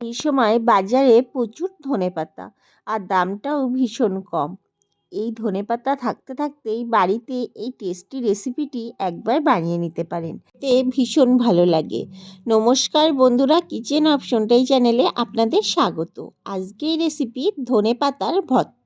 এই সময় বাজারে প্রচুর ধনে পাতা আর দামটাও ভীষণ কম। এই ধনে পাতা থাকতে থাকতেই বাড়িতে এই টেস্টি রেসিপিটি একবার বানিয়ে নিতে পারেন। তে ভীষণ ভালো লাগে। নমস্কার বন্ধুরা কিচেন অপশনটাই চ্যানেলে আপনাদের স্বাগত। আজকের রেসিপি ধনে পাতার ভর্তা।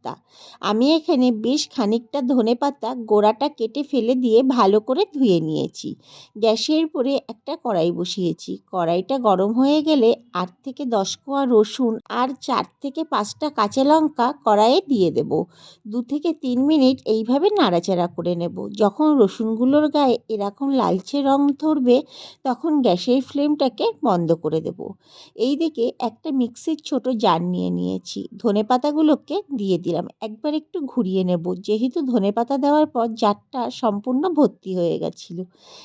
আমি এখানে বেশ খানিকটা ধনেপাতা গোড়াটা কেটে ফেলে দিয়ে ভালো করে ধুয়ে নিয়েছি। গ্যাসের পরে একটা কড়াই বসিয়েছি। কড়াইটা গরম হয়ে গেলে আট থেকে দশ কোয়া রসুন আর চার থেকে পাঁচটা কাঁচা লঙ্কা কড়াইয়ে দিয়ে দেব। দু থেকে তিন মিনিট এইভাবে নাড়াচাড়া করে নেব। যখন রসুনগুলোর গায়ে এরকম লালচে রং ধরবে, তখন গ্যাসের ফ্লেমটাকে বন্ধ করে দেব। এই দিকে একটা মিক্সির ছোট জার নিয়ে নিয়েছি। ধনে পাতাগুলোকে দিয়ে দিলাম। একবার একটু ঘুরিয়ে নেব। যেহেতু ধনে পাতা দেওয়ার পর জারটা সম্পূর্ণ ভর্তি হয়ে গেছিল।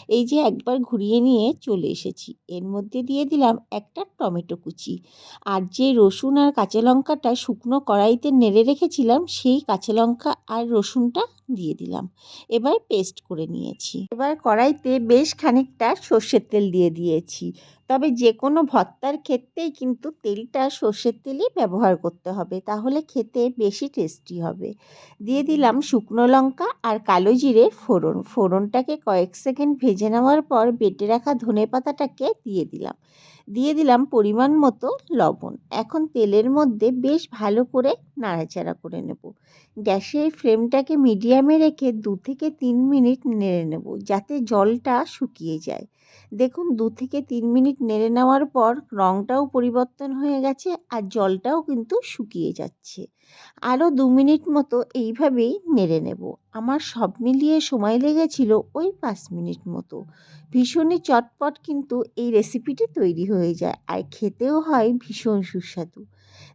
এই যে একবার ঘুরিয়ে নিয়ে চলে এসেছি। এর মধ্যে দিয়ে দিলাম একটা টমেটো কুচি। আর যে রসুন আর কাঁচা লঙ্কাটা শুকনো কড়াইতে নেড়ে রেখেছিলাম, সেই কাঁচা লঙ্কা আর রসুনটা দিয়ে দিলাম। এবার পেস্ট করে নিয়েছি। এবার কড়াইতে বেশ খানিকটা সর্ষের তেল দিয়ে দিয়েছি। তবে যে কোনো ভর্তার ক্ষেত্রেই কিন্তু তেলটা সর্ষের তেলই ব্যবহার করতে হবে, তাহলে খেতে বেশি টেস্টি হবে। দিয়ে দিলাম শুকনো লঙ্কা আর কালো জিরে ফোড়ন। ফোড়নটাকে কয়েক সেকেন্ড ভেজে নেওয়ার পর বেটে রাখা ধনে পাতাটাকে দিয়ে দিলাম। দিয়ে দিলাম পরিমাণ মতো লবণ। এখন তেলের মধ্যে বেশ ভালো করে নাড়াচাড়া করে নেব। গ্যাসের ফ্লেমটাকে মিডিয়ামে রেখে দু থেকে তিন মিনিট নেড়ে নেব যাতে জলটা শুকিয়ে যায়। দেখুন, দু থেকে তিন মিনিট নেড়ে নেওয়ার পর রঙটাও পরিবর্তন হয়ে গেছে আর জলটাও কিন্তু শুকিয়ে যাচ্ছে। আরও দু মিনিট মতো এইভাবেই নেড়ে নেব। আমার সব মিলিয়ে সময় লেগেছিল ওই পাঁচ মিনিট মতো। ভীষণই চটপট কিন্তু এই রেসিপিটি তৈরি হয়ে যায় আর খেতেও হয় ভীষণ সুস্বাদু।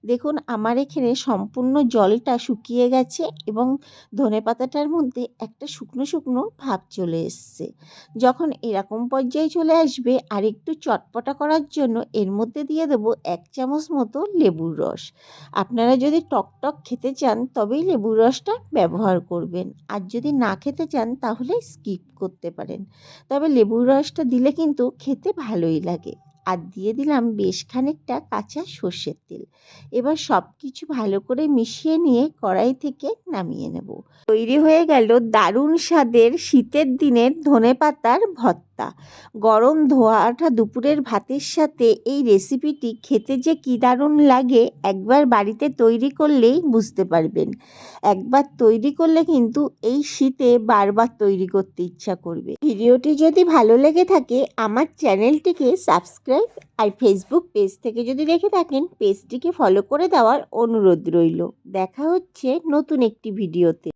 দেখুন, আমার এখানে সম্পূর্ণ জলটা শুকিয়ে গেছে এবং ধনে পাতাটার মধ্যে একটা শুকনো শুকনো ভাব চলে এসছে। যখন এরকম পর্যায়ে চলে আসবে, আর একটু চটপটা করার জন্য এর মধ্যে দিয়ে দেবো এক চামচ মতো লেবুর রস। আপনারা যদি টক টক খেতে চান, তবেই লেবুর রসটা ব্যবহার করবেন। আর যদি না খেতে চান, তাহলে স্কিপ করতে পারেন। তবে লেবুর রসটা দিলে কিন্তু খেতে ভালোই লাগে। আর দিয়ে দিলাম বেশ খানিকটা কাঁচা সর্ষের তেল। এবার সব কিছু ভালো করে মিশিয়ে নিয়ে কড়াই থেকে নামিয়ে নেব। তৈরি হয়ে গেল দারুণ স্বাদের শীতের দিনের ধনে পাতার ভর্তা। গরম ধোয়া আঠা দুপুরের ভাতের সাথে এই রেসিপিটি খেতে যে কী দারুণ লাগে একবার বাড়িতে তৈরি করলেই বুঝতে পারবেন। একবার তৈরি করলে কিন্তু এই শীতে বারবার তৈরি করতে ইচ্ছা করবে। ভিডিওটি যদি ভালো লেগে থাকে, আমার চ্যানেলটিকে সাবস্ক্রাইব আর ফেসবুক পেজ থেকে যদি দেখে থাকেন পেজটিকে ফলো করে দেওয়ার অনুরোধ রইল। দেখা হচ্ছে নতুন একটি ভিডিওতে।